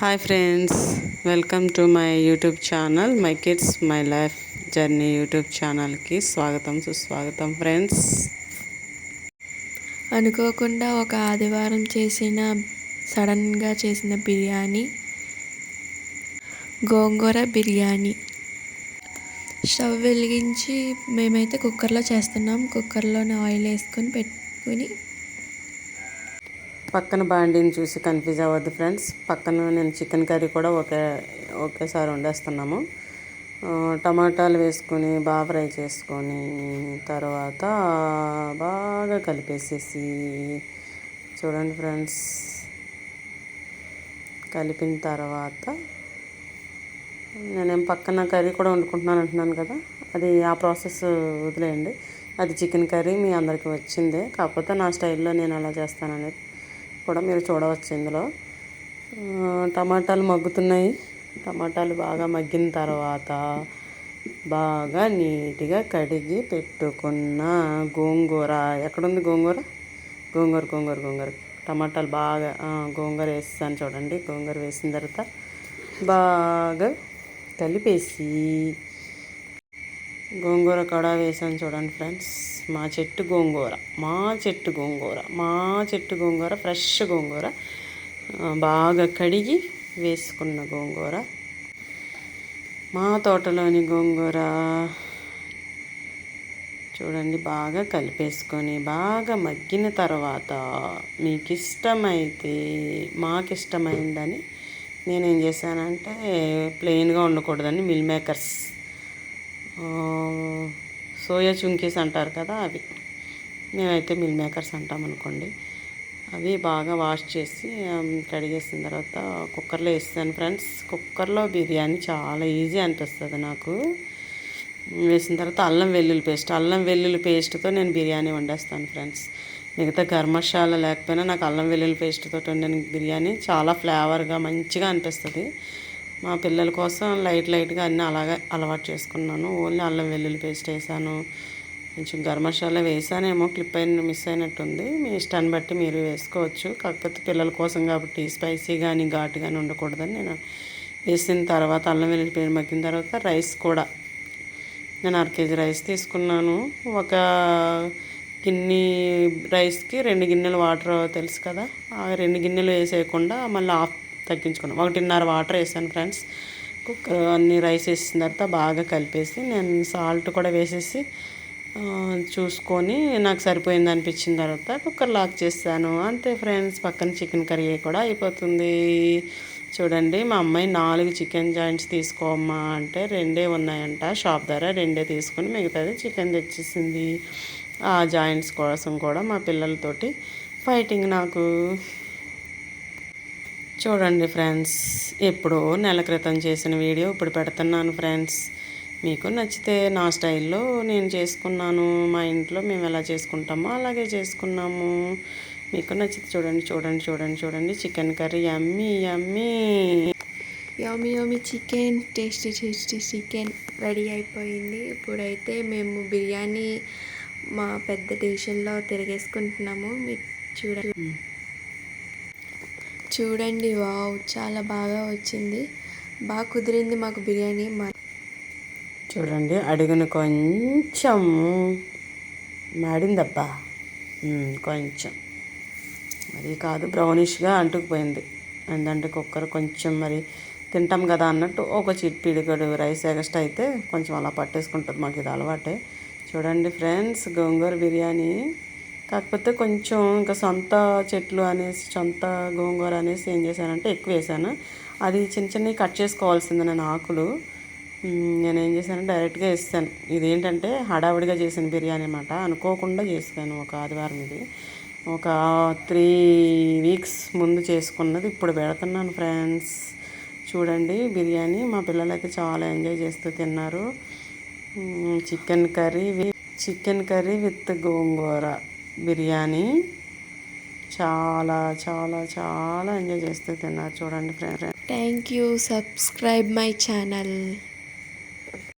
Hi friends welcome to my YouTube channel my kids my life journey YouTube ఛానల్కి స్వాగతం సుస్వాగతం friends అనుకోకుండా ఒక ఆదివారం చేసిన సడన్గా చేసిన బిర్యానీ గోంగూర బిర్యానీ. స్టవ్ వెలిగించి మేమైతే కుక్కర్లో చేస్తున్నాం. కుక్కర్లోనే ఆయిల్ వేసుకొని పెట్టుకుని పక్కన బాండీని చూసి కన్ఫ్యూజ్ అవ్వద్దు ఫ్రెండ్స్. పక్కన నేను చికెన్ కర్రీ కూడా ఒకే ఒకేసారి వండేస్తున్నాము. టమాటాలు వేసుకొని బాగా ఫ్రై చేసుకొని తర్వాత బాగా కలిపేసేసి చూడండి ఫ్రెండ్స్. కలిపిన తర్వాత నేనేం పక్కన కర్రీ కూడా వండుకుంటున్నాను అంటున్నాను కదా. అది ఆ ప్రాసెస్ వదిలేయండి. అది చికెన్ కర్రీ మీ అందరికీ వచ్చిందే. కాకపోతే నా స్టైల్లో నేను అలా చేస్తాననేది కూడా మీరు చూడవచ్చు ఇందులో. టమాటాలు మగ్గుతున్నాయి. టమాటాలు బాగా మగ్గిన తర్వాత బాగా నీట్గా కడిగి పెట్టుకున్న గోంగూర. ఎక్కడుంది గోంగూర? గోంగూర గోంగూర గోంగూర. టమాటాలు బాగా గోంగూర వేస్తాను చూడండి. గోంగూర వేసిన తర్వాత బాగా కలిపేసి గోంగూర కూడా వేసాను చూడండి ఫ్రెండ్స్. మా చెట్టు గోంగూర మా చెట్టు గోంగూర మా చెట్టు గోంగూర ఫ్రెష్ గోంగూర. బాగా కడిగి వేసుకున్న గోంగూర. మా తోటలోని గోంగూర చూడండి బాగా కలిపేసుకొని బాగా మగ్గిన తర్వాత మీకు ఇష్టమైతే మాకు ఇష్టమైందని నేనేం చేశానంటే ప్లెయిన్గా ఉండకూడదని మిల్ మేకర్స్ సోయా చుంకీస్ అంటారు కదా అవి. మేమైతే మిల్ మేకర్స్ అంటాం అనుకోండి. అవి బాగా వాష్ చేసి కడిగేసిన తర్వాత కుక్కర్లో వేస్తాను ఫ్రెండ్స్. కుక్కర్లో బిర్యానీ చాలా ఈజీ అనిపిస్తుంది నాకు. వేసిన తర్వాత అల్లం వెల్లుల్లి పేస్ట్. అల్లం వెల్లుల్లి పేస్ట్తో నేను బిర్యానీ వండేస్తాను ఫ్రెండ్స్. మిగతా గర్మశాల లేకపోయినా నాకు అల్లం వెల్లుల్లి పేస్ట్తో వండిన బిర్యానీ చాలా ఫ్లేవర్గా మంచిగా అనిపిస్తుంది. మా పిల్లల కోసం లైట్ లైట్గా అన్నీ అలాగే అలవాటు చేసుకున్నాను. ఓన్లీ అల్లం వెల్లుల్లి పేస్ట్ వేసాను. కొంచెం గరం మసాలా వేసానేమో క్లిప్ అయిన మిస్ అయినట్టుంది. మీ ఇష్టాన్ని బట్టి మీరు వేసుకోవచ్చు. కాకపోతే పిల్లల కోసం కాబట్టి స్పైసీ కానీ ఘాటు కానీ ఉండకూడదని నేను వేసిన తర్వాత అల్లం వెల్లుల్లి పేరు మగ్గిన తర్వాత రైస్ కూడా. నేను అర కేజీ రైస్ తీసుకున్నాను. ఒక గిన్నె రైస్కి రెండు గిన్నెలు వాటర్ తెలుసు కదా? ఆ రెండు గిన్నెలు వేసేయకుండా మళ్ళీ ఆఫ్ తగ్గించుకున్నాను ఒకటిన్నర వాటర్ వేసాను ఫ్రెండ్స్. కుక్కర్ అన్ని రైస్ వేసిన తర్వాత బాగా కలిపేసి నేను సాల్ట్ కూడా వేసేసి చూసుకొని నాకు సరిపోయింది అనిపించిన తర్వాత కుక్కర్ లాక్ చేస్తాను అంతే ఫ్రెండ్స్ పక్కన చికెన్ కర్రీ కూడా అయిపోతుంది. చూడండి మా అమ్మాయి నాలుగు చికెన్ జాయింట్స్ తీసుకోమ్మా అంటే రెండే ఉన్నాయంట. షాప్ ధర రెండే తీసుకొని మిగతాది చికెన్ తెచ్చేసింది. ఆ జాయింట్స్ కోసం కూడా మా పిల్లలతోటి ఫైటింగ్ నాకు చూడండి ఫ్రెండ్స్ ఎప్పుడో నెల క్రితం చేసిన వీడియో ఇప్పుడు పెడుతున్నాను ఫ్రెండ్స్. మీకు నచ్చితే నా స్టైల్లో నేను చేసుకున్నాను. మా ఇంట్లో మేము ఎలా చేసుకుంటామో అలాగే చేసుకున్నాము. మీకు నచ్చితే చూడండి చూడండి చూడండి చూడండి. Chicken curry yummy yummy yummy yummy chicken tasty tasty chicken ready అయిపోయింది. ఇప్పుడైతే మేము బిర్యానీ మా పెద్ద డిషన్లో తిరిగేసుకుంటున్నాము. మీరు చూడండి చూడండి వావ్ చాలా బాగా వచ్చింది. బాగా కుదిరింది మాకు బిర్యానీ. మా చూడండి అడుగును కొంచెం. మాడిందబ్బా. కొంచెం. మరి కాదు బ్రౌనిష్గా అంటుకుపోయింది. ఏంటంటే కుక్కర్ కొంచెం మరి తింటాం కదా అన్నట్టు ఒక చిట్పిడిగడు రైస్ ఎగస్ట్ అయితే కొంచెం అలా పట్టేసుకుంటుంది మాకు ఇది అలవాటే. చూడండి ఫ్రెండ్స్ గోంగూర బిర్యానీ. కాకపోతే కొంచెం ఇంకా సొంత చెట్లు అనేసి సొంత గోంగూర అనేసి ఏం చేశానంటే ఎక్కువ వేసాను అది చిన్న చిన్నవి కట్ చేసుకోవాల్సింది నేను ఆకులు. నేను ఏం చేశాను? డైరెక్ట్గా వేస్తాను. ఇదేంటంటే హడావిడిగా చేసిన బిర్యానీ అనమాట అనుకోకుండా చేశాను ఒక ఆదివారం ఇది. ఒక త్రీ వీక్స్ ముందు చేసుకున్నది. ఇప్పుడు పెడుతున్నాను ఫ్రెండ్స్. చూడండి బిర్యానీ. మా పిల్లలు అయితే చాలా ఎంజాయ్ చేస్తూ తిన్నారు. Chicken curry chicken curry with gongura. Biryani చాలా చాలా చాలా ఎంజాయ్ చేస్తూ తిన్నారు. చూడండి friend thank you subscribe my channel